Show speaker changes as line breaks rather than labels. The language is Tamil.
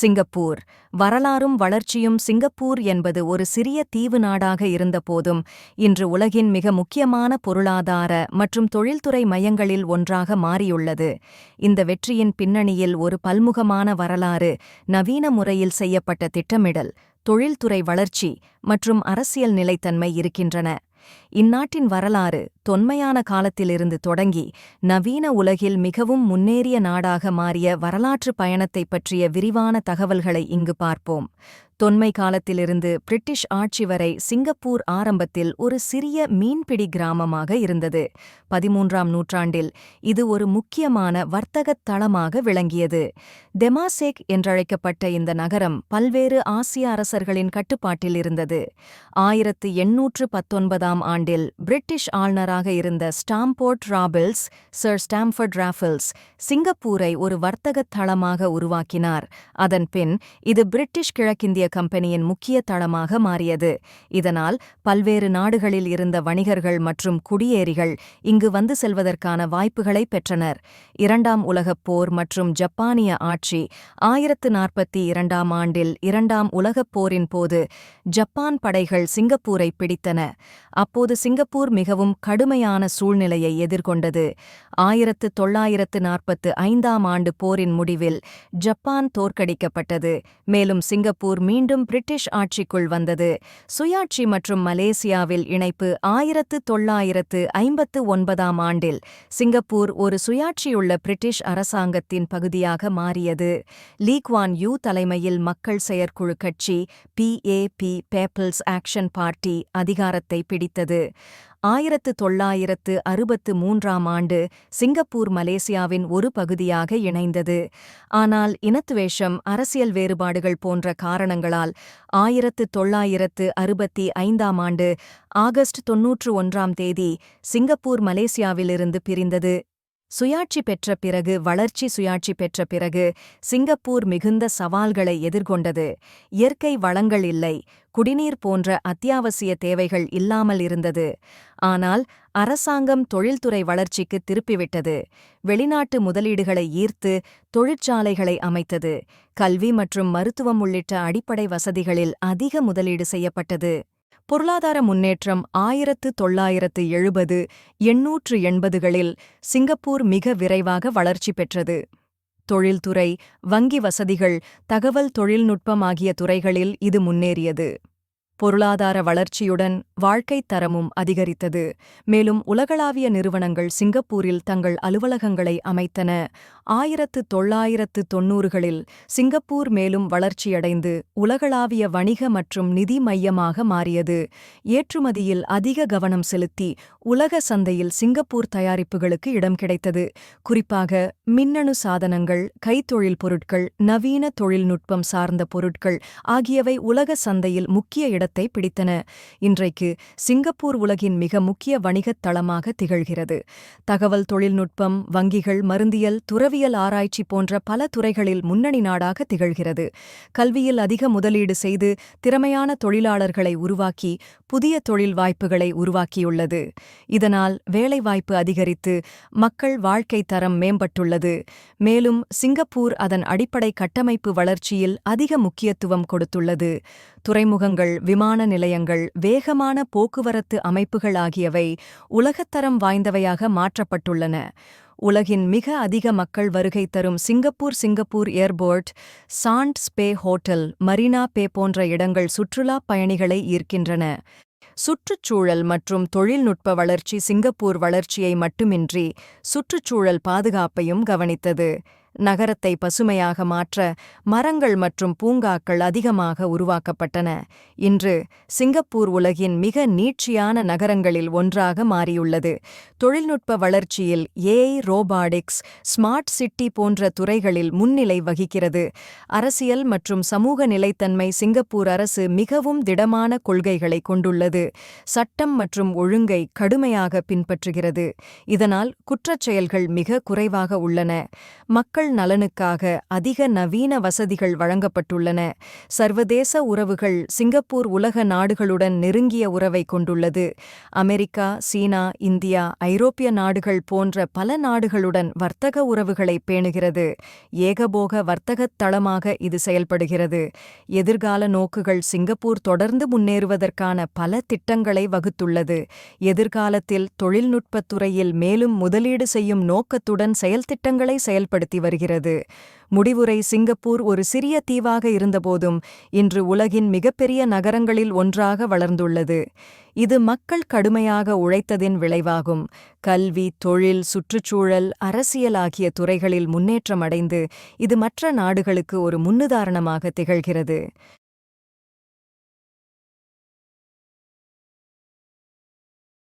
சிங்கப்பூர். வரலாறும் வளர்ச்சியும் சிங்கப்பூர் என்பது ஒரு சிறிய தீவு நாடாக இருந்தபோதும் இன்று உலகின் மிக முக்கியமான பொருளாதார மற்றும் தொழில்துறை மையங்களில் ஒன்றாக மாறியுள்ளது. இந்த வெற்றியின் பின்னணியில் ஒரு பல்முகமான வரலாறு நவீன முறையில் செய்யப்பட்ட திட்டமிடல் தொழில்துறை வளர்ச்சி மற்றும் அரசியல் நிலைத்தன்மை இருக்கின்றன. இந்நாட்டின் வரலாறு தொன்மையான காலத்திலிருந்து தொடங்கி நவீன உலகில் மிகவும் முன்னேறிய நாடாக மாறிய வரலாற்று பயணத்தைப் பற்றிய விரிவான தகவல்களை இங்கு பார்ப்போம். தொன்மை காலத்திலிருந்து பிரிட்டிஷ் ஆட்சி வரை சிங்கப்பூர் ஆரம்பத்தில் ஒரு சிறிய மீன்பிடி கிராமமாக இருந்தது. பதிமூன்றாம் நூற்றாண்டில் இது ஒரு முக்கியமான வர்த்தகத் தளமாக விளங்கியது. தெமாசேக் என்றழைக்கப்பட்ட இந்த நகரம் பல்வேறு ஆசிய அரசர்களின் கட்டுப்பாட்டில் இருந்தது. ஆயிரத்து எண்ணூற்று பத்தொன்பதாம் ஆண்டில் பிரிட்டிஷ் ஆளுநராக இருந்த Stamford Raffles sir Stamford Raffles சிங்கப்பூரை ஒரு வர்த்தகத் தளமாக உருவாக்கினார். அதன்பின் இது பிரிட்டிஷ் கிழக்கிந்திய கம்பெனியின் முக்கிய தளமாக மாறியது. இதனால் பல்வேறு நாடுகளில் இருந்த வணிகர்கள் மற்றும் குடியேறிகள் இங்கு வந்து செல்வதற்கான வாய்ப்புகளை பெற்றனர். இரண்டாம் உலகப் போர் மற்றும் ஜப்பானிய ஆட்சி ஆயிரத்து நாற்பத்தி இரண்டாம் ஆண்டில் இரண்டாம் உலகப் போரின் போது ஜப்பான் படைகள் சிங்கப்பூரை பிடித்தன. அப்போது சிங்கப்பூர் மிகவும் கடுமையான சூழ்நிலையை எதிர்கொண்டது. ஆயிரத்து தொள்ளாயிரத்து நாற்பத்து ஐந்தாம் ஆண்டு போரின் முடிவில் ஜப்பான் தோற்கடிக்கப்பட்டது. மேலும் சிங்கப்பூர் மீண்டும் பிரிட்டிஷ் ஆட்சிக்குள் வந்தது. சுயாட்சி மற்றும் மலேசியாவில் இணைப்பு ஆயிரத்து தொள்ளாயிரத்து ஐம்பத்து ஒன்பதாம் ஆண்டில் சிங்கப்பூர் ஒரு சுயாட்சியுள்ள பிரிட்டிஷ் அரசாங்கத்தின் பகுதியாக மாறியது. லீக்வான் யூ தலைமையில் மக்கள் செயற்குழு கட்சி பிஏபி பேப்பிள்ஸ் ஆக்ஷன் பார்ட்டி அதிகாரத்தை பிடித்தது. ஆயிரத்து தொள்ளாயிரத்து அறுபத்து மூன்றாம் ஆண்டு சிங்கப்பூர் மலேசியாவின் ஒரு பகுதியாக இணைந்தது. ஆனால் இனத்துவேஷம் அரசியல் வேறுபாடுகள் போன்ற காரணங்களால் ஆயிரத்து தொள்ளாயிரத்து அறுபத்தி ஐந்தாம் ஆண்டு ஆகஸ்ட் தொன்னூற்று ஒன்றாம் தேதி சிங்கப்பூர் மலேசியாவிலிருந்து பிரிந்தது. சுயாட்சி பெற்ற பிறகு வளர்ச்சி சுயாட்சி பெற்ற பிறகு சிங்கப்பூர் மிகுந்த சவால்களை எதிர்கொண்டது. இயற்கை வளங்கள் இல்லை குடிநீர் போன்ற அத்தியாவசிய தேவைகள் இல்லாமல் இருந்தது. ஆனால் அரசாங்கம் தொழில்துறை வளர்ச்சிக்கு திருப்பிவிட்டது. வெளிநாட்டு முதலீடுகளை ஈர்த்து தொழிற்சாலைகளை அமைத்தது. கல்வி மற்றும் மருத்துவம் உள்ளிட்ட அடிப்படை வசதிகளில் அதிக முதலீடு செய்யப்பட்டது. பொருளாதார முன்னேற்றம் ஆயிரத்து தொள்ளாயிரத்து எழுபது எண்ணூற்று எண்பதுகளில் சிங்கப்பூர் மிக விரைவாக வளர்ச்சி பெற்றது. தொழில்துறை வங்கி வசதிகள் தகவல் தொழில்நுட்பம் ஆகிய துறைகளில் இது முன்னேறியது. பொருளாதார வளர்ச்சியுடன் வாழ்க்கைத் தரமும் அதிகரித்தது. மேலும் உலகளாவிய நிறுவனங்கள் சிங்கப்பூரில் தங்கள் அலுவலகங்களை அமைத்தன. ஆயிரத்து தொள்ளாயிரத்து தொன்னூறுகளில் சிங்கப்பூர் மேலும் வளர்ச்சியடைந்து உலகளாவிய வணிக மற்றும் நிதி மையமாக மாறியது. ஏற்றுமதியில் அதிக கவனம் செலுத்தி உலக சந்தையில் சிங்கப்பூர் தயாரிப்புகளுக்கு இடம் கிடைத்தது. குறிப்பாக மின்னணு சாதனங்கள் கைத்தொழில் பொருட்கள் நவீன தொழில்நுட்பம் சார்ந்த பொருட்கள் ஆகியவை உலக சந்தையில் முக்கிய இடம் இடத்தை பிடித்தன. இன்றைக்கு சிங்கப்பூர் உலகின் மிக முக்கிய வணிகத் தளமாக திகழ்கிறது. தகவல் தொழில்நுட்பம் வங்கிகள் மருந்தியல் துறவியல் ஆராய்ச்சி போன்ற பல துறைகளில் முன்னணி நாடாக திகழ்கிறது. கல்வியில் அதிக முதலீடு செய்து திறமையான தொழிலாளர்களை உருவாக்கி புதிய தொழில் வாய்ப்புகளை உருவாக்கியுள்ளது. இதனால் வேலைவாய்ப்பு அதிகரித்து மக்கள் வாழ்க்கை தரம் மேம்பட்டுள்ளது. மேலும் சிங்கப்பூர் அதன் அடிப்படை கட்டமைப்பு வளர்ச்சியில் அதிக முக்கியத்துவம் கொடுத்துள்ளது. துறைமுகங்கள் விமான நிலையங்கள் வேகமான போக்குவரத்து அமைப்புகள் ஆகியவை உலகத்தரம் வாய்ந்தவையாக மாற்றப்பட்டுள்ளன. உலகின் மிக அதிக மக்கள் வருகை தரும் சிங்கப்பூர் சிங்கப்பூர் ஏர்போர்ட் சாண்ட் ஸ்பே ஹோட்டல் மரீனா பே போன்ற இடங்கள் சுற்றுலாப் பயணிகளை ஈர்க்கின்றன. சுற்றுச்சூழல் மற்றும் தொழில்நுட்ப வளர்ச்சி சிங்கப்பூர் வளர்ச்சியை மட்டுமின்றி சுற்றுச்சூழல் பாதுகாப்பையும் கவனித்தது. நகரத்தை பசுமையாக மாற்ற மரங்கள் மற்றும் பூங்காக்கள் அதிகமாக உருவாக்கப்பட்டன. இன்று சிங்கப்பூர் உலகின் மிக நீட்சியான நகரங்களில் ஒன்றாக மாறியுள்ளது. தொழில்நுட்ப வளர்ச்சியில் ஏஐ ரோபாடிக்ஸ் ஸ்மார்ட் சிட்டி போன்ற துறைகளில் முன்னிலை வகிக்கிறது. அரசியல் மற்றும் சமூக நிலைத்தன்மை சிங்கப்பூர் அரசு மிகவும் திடமான கொள்கைகளை கொண்டுள்ளது. சட்டம் மற்றும் ஒழுங்கை கடுமையாக பின்பற்றுகிறது. இதனால் குற்றச்செயல்கள் மிக குறைவாக உள்ளன. மக்கள் மக்கள் நலனுக்காக அதிக நவீன வசதிகள் வழங்கப்பட்டுள்ளன. சர்வதேச உறவுகள் சிங்கப்பூர் உலக நாடுகளுடன் நெருங்கிய உறவை கொண்டுள்ளது. அமெரிக்கா சீனா இந்தியா ஐரோப்பிய நாடுகள் போன்ற பல நாடுகளுடன் வர்த்தக உறவுகளை பேணுகிறது. ஏகபோக வர்த்தகத் தளமாக இது செயல்படுகிறது. எதிர்கால நோக்குகள் சிங்கப்பூர் தொடர்ந்து முன்னேறுவதற்கான பல திட்டங்களை வகுத்துள்ளது. எதிர்காலத்தில் தொழில்நுட்பத் துறையில் மேலும் முதலீடு செய்யும் நோக்கத்துடன் செயல்திட்டங்களை செயல்படுத்தி வருகிறது முடிவுரை சிங்கப்பூர் ஒரு சிறிய தீவாக இருந்தபோதும் இன்று உலகின் மிகப்பெரிய நகரங்களில் ஒன்றாக வளர்ந்துள்ளது. இது மக்கள் கடுமையாக உழைத்ததின் விளைவாகும். கல்வி தொழில் சுற்றுச்சூழல் அரசியல் ஆகிய துறைகளில் முன்னேற்றமடைந்து இது மற்ற நாடுகளுக்கு ஒரு முன்னுதாரணமாக திகழ்கிறது.